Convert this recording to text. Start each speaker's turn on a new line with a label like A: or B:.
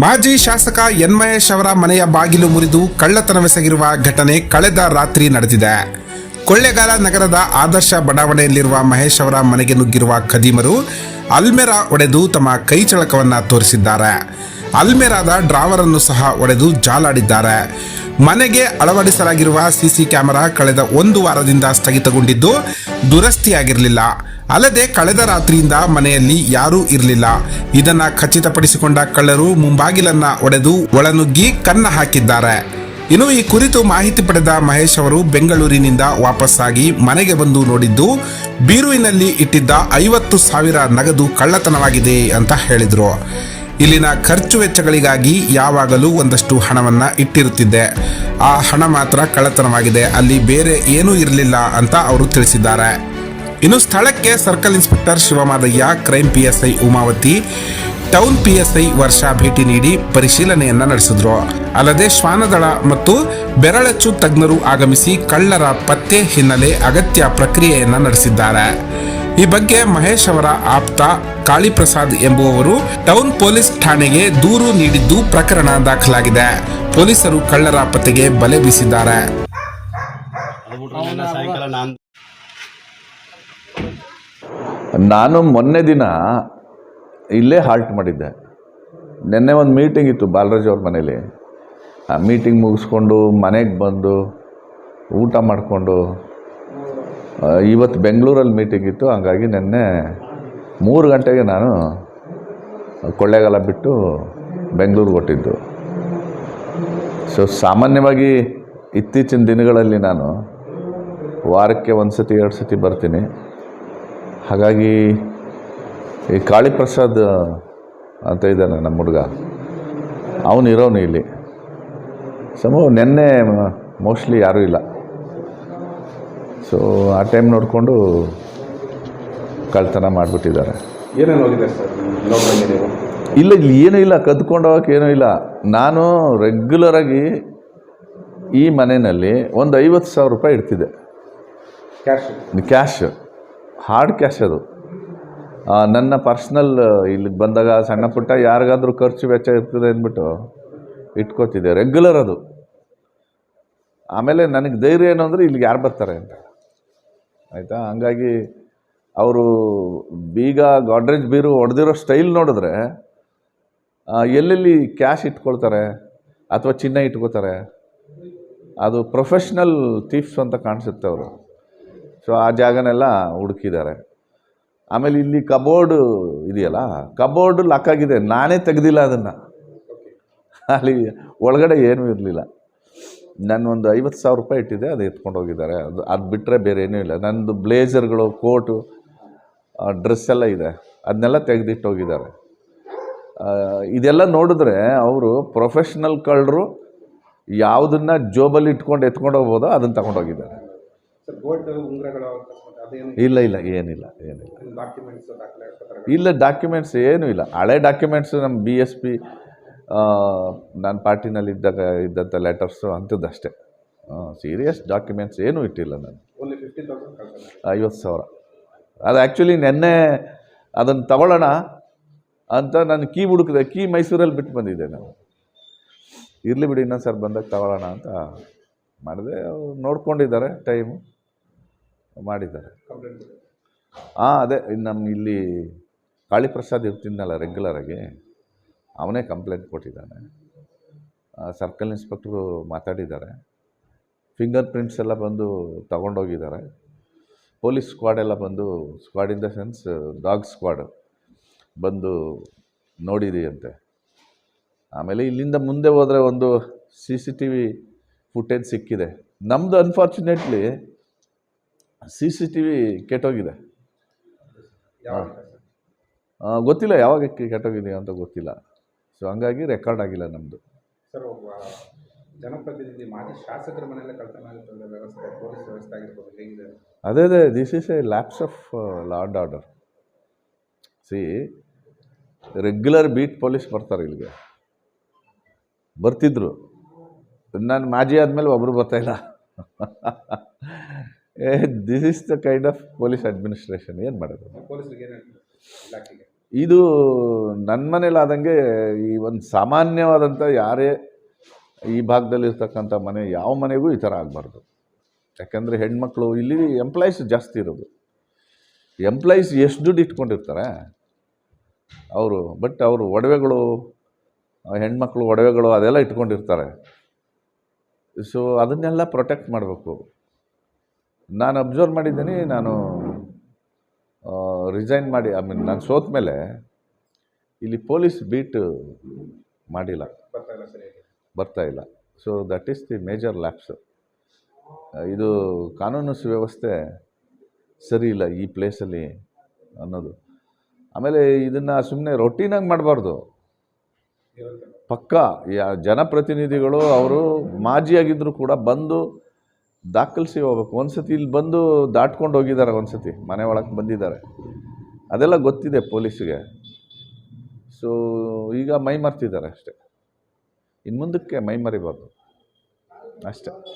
A: ಮಾಜಿ ಶಾಸಕ ಎನ್ ಮಹೇಶ್ ಅವರ ಮನೆಯ ಬಾಗಿಲು ಮುರಿದು ಕಳ್ಳತನವೆಸಗಿರುವ ಘಟನೆ ಕಳೆದ ರಾತ್ರಿ ನಡೆದಿದೆ. ಕೊಳ್ಳೆಗಾಲ ನಗರದ ಆದರ್ಶ ಬಡಾವಣೆಯಲ್ಲಿರುವ ಮಹೇಶ್ ಅವರ ಮನೆಗೆ ನುಗ್ಗಿರುವ ಖದೀಮರು ಅಲ್ಮೆರಾ ಒಡೆದು ತಮ್ಮ ಕೈ ಚಳಕವನ್ನ ತೋರಿಸಿದ್ದಾರೆ. ಅಲ್ಮೆರಾದ ಡ್ರಾವರ್ ಅನ್ನು ಸಹ ಒಡೆದು ಜಾಲಾಡಿದ್ದಾರೆ. ಮನೆಗೆ ಅಳವಡಿಸಲಾಗಿರುವ ಸಿಸಿ ಕ್ಯಾಮೆರಾ ಕಳೆದ ಒಂದು ವಾರದಿಂದ ಸ್ಥಗಿತಗೊಂಡಿದ್ದು ದುರಸ್ತಿಯಾಗಿರಲಿಲ್ಲ. ಅಲ್ಲದೆ ಕಳೆದ ರಾತ್ರಿಯಿಂದ ಮನೆಯಲ್ಲಿ ಯಾರೂ ಇರಲಿಲ್ಲ. ಇದನ್ನ ಖಚಿತಪಡಿಸಿಕೊಂಡ ಕಳ್ಳರು ಮುಂಬಾಗಿಲನ್ನ ಒಡೆದು ಒಳನುಗ್ಗಿ ಕನ್ನ ಹಾಕಿದ್ದಾರೆ. ಇನ್ನು ಈ ಕುರಿತು ಮಾಹಿತಿ ಪಡೆದ ಮಹೇಶ್ ಅವರು ಬೆಂಗಳೂರಿನಿಂದ ವಾಪಸ್ಸಾಗಿ ಮನೆಗೆ ಬಂದು ನೋಡಿದ್ದು, ಬೀರುವಿನಲ್ಲಿ ಇಟ್ಟಿದ್ದ ಐವತ್ತು ಸಾವಿರ ನಗದು ಕಳ್ಳತನವಾಗಿದೆ ಅಂತ ಹೇಳಿದರು. ಇಲ್ಲಿನ ಖರ್ಚು ವೆಚ್ಚಗಳಿಗಾಗಿ ಯಾವಾಗಲೂ ಒಂದಷ್ಟು ಹಣವನ್ನು ಇಟ್ಟಿರುತ್ತಿದ್ದೆ. ಆ ಹಣ ಮಾತ್ರ ಕಳ್ಳತನವಾಗಿದೆ, ಅಲ್ಲಿ ಬೇರೆ ಏನೂ ಇರಲಿಲ್ಲ ಅಂತ ಅವರು ತಿಳಿಸಿದ್ದಾರೆ. ಇನ್ನು ಸ್ಥಳಕ್ಕೆ circle inspector Shivamadaiah crime PSI Umavathi, town PSI Varsha ಭೇಟಿ ನೀಡಿ ಪರಿಶೀಲನೆಯನ್ನ ನಡೆಸಿದ್ರು. ಅಲ್ಲದೆ ಶ್ವಾನದಳ ಮತ್ತು ಬೆರಳಚ್ಚು ತಜ್ಞರು ಆಗಮಿಸಿ ಕಳ್ಳರ ಪತ್ತೆ ಹಿನ್ನೆಲೆ ಅಗತ್ಯ ಪ್ರಕ್ರಿಯೆಯನ್ನ ನಡೆಸಿದ್ದಾರೆ. ಈ ಬಗ್ಗೆ ಮಹೇಶ್ ಅವರ ಆಪ್ತ ಕಾಳಿಪ್ರಸಾದ್ ಎಂಬುವವರು ಟೌನ್ ಪೊಲೀಸ್ ಠಾಣೆಗೆ ದೂರು ನೀಡಿದ್ದು ಪ್ರಕರಣ ದಾಖಲಾಗಿದೆ. ಪೊಲೀಸರು ಕಳ್ಳರ ಪತ್ತೆಗೆ ಬಲೆ ಬೀಸಿದ್ದಾರೆ
B: ಅದು ಬಿಟ್ರೆ ನೆನ್ನೆ ಸಾಯಂಕಾಲ ನಾನು
C: ನಾನು ಮೊನ್ನೆ ದಿನ ಇಲ್ಲೇ ಹಾಲ್ಟ್ ಮಾಡಿದ್ದೆ. ನಿನ್ನೆ ಒಂದು ಮೀಟಿಂಗ್ ಇತ್ತು ಬಾಲರಾಜ್ ಅವ್ರ ಮನೇಲಿ. ಆ ಮೀಟಿಂಗ್ ಮುಗಿಸ್ಕೊಂಡು ಮನೆಗೆ ಬಂದು ಊಟ ಮಾಡಿಕೊಂಡು ಇವತ್ತು ಬೆಂಗಳೂರಲ್ಲಿ ಮೀಟಿಂಗ್ ಇತ್ತು. ಹಂಗಾಗಿ ನಿನ್ನೆ ಮೂರು ಗಂಟೆಗೆ ನಾನು ಕೊಳ್ಳೇಗಾಲ ಬಿಟ್ಟು ಬೆಂಗಳೂರಿಗೆ ಕೊಟ್ಟಿದ್ದು ಸೊ ಸಾಮಾನ್ಯವಾಗಿ ಇತ್ತೀಚಿನ ದಿನಗಳಲ್ಲಿ ನಾನು ವಾರಕ್ಕೆ ಒಂದು ಸತಿ ಎರಡು ಸತಿ ಬರ್ತೀನಿ. ಹಾಗಾಗಿ ಈ ಕಾಳಿಪ್ರಸಾದ್ ಅಂತ ಇದ್ದಾನೆ ನಮ್ಮ ಹುಡುಗ. ಅವನು ಇರೋನು ಇಲ್ಲಿ. ಸಮು ನಿನ್ನೆ ಮೋಸ್ಟ್ಲಿ ಯಾರೂ ಇಲ್ಲ. ಸೊ ಆ ಟೈಮ್ ನೋಡಿಕೊಂಡು ಕಳ್ತನ ಮಾಡಿಬಿಟ್ಟಿದ್ದಾರೆ. ಇಲ್ಲ ಇಲ್ಲಿ ಏನೂ ಇಲ್ಲ. ಕದ್ಕೊಂಡು ಹೋಗೋಕೆ ಏನೂ ಇಲ್ಲ. ನಾನು ರೆಗ್ಯುಲರಾಗಿ ಈ ಮನೆಯಲ್ಲಿ ಒಂದು ಐವತ್ತು ಸಾವಿರ ರೂಪಾಯಿ ಇಡ್ತಿದ್ದೆ.
D: ಕ್ಯಾಶ್
C: ಕ್ಯಾಶ್ ಹಾರ್ಡ್ ಕ್ಯಾಶ್ ಅದು. ನನ್ನ ಪರ್ಸ್ನಲ್ ಇಲ್ಲಿಗೆ ಬಂದಾಗ ಸಣ್ಣ ಪುಟ್ಟ ಯಾರಿಗಾದ್ರೂ ಖರ್ಚು ವೆಚ್ಚ ಇರ್ತದೆ ಅಂದ್ಬಿಟ್ಟು ಇಟ್ಕೋತಿದ್ದೆ. ರೆಗ್ಯುಲರ್ ಅದು. ಆಮೇಲೆ ನನಗೆ ಧೈರ್ಯ ಏನು ಅಂದರೆ ಇಲ್ಲಿಗೆ ಯಾರು ಬರ್ತಾರೆ ಅಂತ. ಆಯಿತಾ? ಹಂಗಾಗಿ ಅವರು ಬೀಗ, ಗಾಡ್ರೇಜ್ ಬೀರು ಹೊಡೆದಿರೋ ಸ್ಟೈಲ್ ನೋಡಿದ್ರೆ ಎಲ್ಲೆಲ್ಲಿ ಕ್ಯಾಶ್ ಇಟ್ಕೊಳ್ತಾರೆ ಅಥವಾ ಚಿನ್ನ ಇಟ್ಕೋತಾರೆ, ಅದು ಪ್ರೊಫೆಷ್ನಲ್ ಥೀಫ್ಸ್ ಅಂತ ಕಾಣಿಸುತ್ತೆ ಅವರು. ಸೊ ಆ ಜಾಗನೆಲ್ಲ ಹುಡುಕಿದ್ದಾರೆ. ಆಮೇಲೆ ಇಲ್ಲಿ ಕಬೋರ್ಡ್ ಇದೆಯಲ್ಲ, ಕಬೋರ್ಡ್ ಲಾಕ್ ಆಗಿದೆ. ನಾನೇ ತೆಗೆದಿಲ್ಲ ಅದನ್ನು. ಅಲ್ಲಿ ಒಳಗಡೆ ಏನೂ ಇರಲಿಲ್ಲ. ನಾನು ಒಂದು ಐವತ್ತು ಸಾವಿರ ರೂಪಾಯಿ ಇಟ್ಟಿದ್ದೆ, ಅದು ಎತ್ಕೊಂಡು ಹೋಗಿದ್ದಾರೆ. ಅದು ಅದು ಬಿಟ್ಟರೆ ಬೇರೆ ಏನೂ ಇಲ್ಲ. ನನ್ನದು ಬ್ಲೇಸರ್ಗಳು ಕೋಟು ಡ್ರೆಸ್ ಎಲ್ಲ ಇದೆ. ಅದನ್ನೆಲ್ಲ ತೆಗೆದಿಟ್ಟು ಹೋಗಿದ್ದಾರೆ. ಇದೆಲ್ಲ ನೋಡಿದ್ರೆ ಅವರು ಪ್ರೊಫೆಷ್ನಲ್ ಕಳ್ಳರು, ಯಾವುದನ್ನು ಜೋಬಲ್ಲಿ ಇಟ್ಕೊಂಡು ಎತ್ಕೊಂಡು ಹೋಗ್ಬೋದೋ ಅದನ್ನು ತಗೊಂಡೋಗಿದ್ದಾರೆ. ಇಲ್ಲ? ಇಲ್ಲ ಏನಿಲ್ಲ ಏನಿಲ್ಲ. ಇಲ್ಲ ಡಾಕ್ಯುಮೆಂಟ್ಸ್ ಏನೂ ಇಲ್ಲ. ಹಳೆ ಡಾಕ್ಯುಮೆಂಟ್ಸ್ ನಮ್ಮ ಬಿ ಎಸ್ ಪಿ ನಾನು ಪಾರ್ಟಿನಲ್ಲಿ ಇದ್ದಾಗ ಇದ್ದಂಥ ಲೆಟರ್ಸು ಅಂಥದ್ದಷ್ಟೇ ಸೀರಿಯಸ್ ಡಾಕ್ಯುಮೆಂಟ್ಸ್ ಏನೂ ಇಟ್ಟಿಲ್ಲ ನಾನು. ಐವತ್ತು ಸಾವಿರ. ಅದು ಆ್ಯಕ್ಚುಲಿ ನೆನ್ನೆ ಅದನ್ನು ತಗೊಳ್ಳೋಣ ಅಂತ ನಾನು ಕೀ ಹುಡುಕಿದೆ ಕೀ ಮೈಸೂರಲ್ಲಿ ಬಿಟ್ಟು ಬಂದಿದ್ದೆ ನಾನು. ಇರಲಿ ಬಿಡಿ ಇನ್ನೊಂದು ಸರ್ ಬಂದಾಗ ತಗೊಳ್ಳೋಣ ಅಂತ ಮಾಡಿದೆ. ಅವ್ರು ನೋಡ್ಕೊಂಡಿದ್ದಾರೆ ಟೈಮು. ಮಾಡಿದ್ದಾರೆ. ಹಾಂ ಅದೇ ನಮ್ಮ ಇಲ್ಲಿ ಕಾಳಿಪ್ರಸಾದ್ ಇರ್ತಿದ್ನಲ್ಲ ರೆಗ್ಯುಲರಾಗಿ ಅವನೇ ಕಂಪ್ಲೇಂಟ್ ಕೊಟ್ಟಿದ್ದಾನೆ. ಸರ್ಕಲ್ ಇನ್ಸ್ಪೆಕ್ಟ್ರು ಮಾತಾಡಿದ್ದಾರೆ. ಫಿಂಗರ್ ಪ್ರಿಂಟ್ಸ್ ಎಲ್ಲ ಬಂದು ತಗೊಂಡೋಗಿದ್ದಾರೆ. ಪೊಲೀಸ್ ಸ್ಕ್ವಾಡ್ ಎಲ್ಲ ಬಂದು squad in the sense dog squad ಬಂದು ನೋಡಿದೆಯಂತೆ. ಆಮೇಲೆ ಇಲ್ಲಿಂದ ಮುಂದೆ ಹೋದರೆ ಒಂದು C C T V footage ಸಿಕ್ಕಿದೆ. ನಮ್ಮದು unfortunately C C T V ಕೆಟ್ಟೋಗಿದೆ ಗೊತ್ತಿಲ್ಲ ಯಾವಾಗ ಕೆಟ್ಟೋಗಿದೆ ಅಂತ ಗೊತ್ತಿಲ್ಲ. ಸೊ ಹಂಗಾಗಿ ರೆಕಾರ್ಡ್ ಆಗಿಲ್ಲ ನಮ್ಮದು
D: ಸರ್ ಒಬ್ಬ ಜನಪ್ರತಿನಿಧಿ ಮಾಜಿ ಶಾಸಕರ ಮನೆಯಲ್ಲೇ ಕಳ್ತನ ಆಗುತ್ತದೆ ವ್ಯವಸ್ಥೆ ಪೊಲೀಸ್ ವ್ಯವಸ್ಥೆ ಆಗಿರ್ಬೋದು ಹೇಗಿದೆ?
C: ಅದೇ ಅದೇ this is a lapse of law and order see regular beat police ಬರ್ತಾರೆ ಇಲ್ಲಿಗೆ. ಬರ್ತಿದ್ರು. ನಾನು ಮಾಜಿ ಆದಮೇಲೆ ಒಬ್ಬರು ಬರ್ತಾಯಿಲ್ಲ this is the kind of police administration ಏನು ಮಾಡೋದು? ಇದು ನನ್ನ ಮನೇಲಾದಂಗೆ ಈ ಒಂದು ಸಾಮಾನ್ಯವಾದಂಥ ಯಾರೇ ಈ ಭಾಗದಲ್ಲಿರ್ತಕ್ಕಂಥ ಮನೆ ಯಾವ ಮನೆಗೂ ಈ ಥರ ಆಗಬಾರ್ದು. ಯಾಕೆಂದರೆ ಹೆಣ್ಮಕ್ಳು ಇಲ್ಲಿ ಎಂಪ್ಲಾಯೀಸ್ ಜಾಸ್ತಿ ಇರೋದು. ಎಂಪ್ಲಾಯೀಸ್ ಎಷ್ಟು ದುಡ್ಡು ಇಟ್ಕೊಂಡಿರ್ತಾರೆ? ಅವರು ಬಟ್ ಅವರು ಒಡವೆಗಳು ಹೆಣ್ಮಕ್ಳು ಒಡವೆಗಳು ಅದೆಲ್ಲ ಇಟ್ಕೊಂಡಿರ್ತಾರೆ. ಸೊ ಅದನ್ನೆಲ್ಲ ಪ್ರೊಟೆಕ್ಟ್ ಮಾಡಬೇಕು. ನಾನು ಅಬ್ಸರ್ವ್ ಮಾಡಿದ್ದೀನಿ, ನಾನು ರಿಸೈನ್ ಮಾಡಿ ಐ ಮೀನ್ ನಾನು ಸೋತ ಮೇಲೆ ಇಲ್ಲಿ ಪೊಲೀಸ್ ಬೀಟ್ ಮಾಡಿಲ್ಲ.
D: ಬರ್ತಾ ಇಲ್ಲ.
C: So that is the major lapse ಇದು ಕಾನೂನು ಸುವ್ಯವಸ್ಥೆ ಸರಿ ಇಲ್ಲ ಈ ಪ್ಲೇಸಲ್ಲಿ ಅನ್ನೋದು. ಆಮೇಲೆ ಇದನ್ನು ಸುಮ್ಮನೆ ರೊಟೀನಾಗಿ ಮಾಡಬಾರ್ದು. ಪಕ್ಕ ಜನಪ್ರತಿನಿಧಿಗಳು, ಅವರು ಮಾಜಿಯಾಗಿದ್ದರೂ ಕೂಡ ಬಂದು ದಾಖಲಿಸಿ ಹೋಗ್ಬೇಕು. ಒಂದು ಸತಿ ಇಲ್ಲಿ ಬಂದು ದಾಟ್ಕೊಂಡು ಹೋಗಿದ್ದಾರೆ ಒಂದು ಸತಿ ಮನೆ ಒಳಗೆ ಬಂದಿದ್ದಾರೆ. ಅದೆಲ್ಲ ಗೊತ್ತಿದೆ ಪೊಲೀಸಿಗೆ. ಸೊ ಈಗ ಮೈ ಮರ್ತಿದ್ದಾರೆ ಅಷ್ಟೇ. ಇನ್ನು ಮುಂದಕ್ಕೆ ಮೈ ಮರಿಬಾರ್ದು. ಅಷ್ಟೇ.